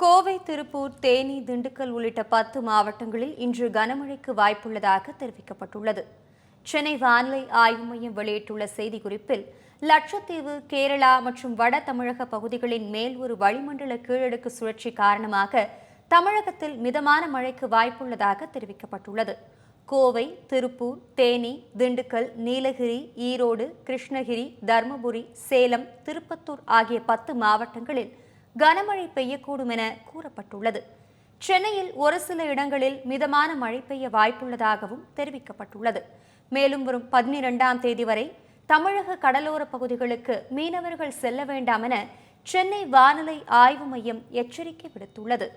கோவை திருப்பூர் தேனி திண்டுக்கல் உள்ளிட்ட பத்து மாவட்டங்களில் இன்று கனமழைக்கு வாய்ப்புள்ளதாக தெரிவிக்கப்பட்டுள்ளது. சென்னை வானிலை ஆய்வு மையம் வெளியிட்டுள்ள செய்திக்குறிப்பில் லட்சத்தீவு கேரளா மற்றும் வட தமிழக பகுதிகளின் மேல் ஒரு வளிமண்டல கீழடுக்கு சுழற்சி காரணமாக தமிழகத்தில் மிதமான மழைக்கு வாய்ப்புள்ளதாக தெரிவிக்கப்பட்டுள்ளது. கோவை திருப்பூர் தேனி திண்டுக்கல் நீலகிரி ஈரோடு கிருஷ்ணகிரி தருமபுரி சேலம் திருப்பத்தூர் ஆகிய பத்து மாவட்டங்களில் கனமழை பெய்யக்கூடும் என கூறப்பட்டுள்ளது. சென்னையில் ஒரு சில இடங்களில் மிதமான மழை பெய்ய வாய்ப்புள்ளதாகவும் தெரிவிக்கப்பட்டுள்ளது. மேலும் வரும் பதினிரெண்டாம் தேதி வரை தமிழக கடலோர பகுதிகளுக்கு மீனவர்கள் செல்ல வேண்டாம் என சென்னை வானிலை ஆய்வு மையம் எச்சரிக்கை விடுத்துள்ளது.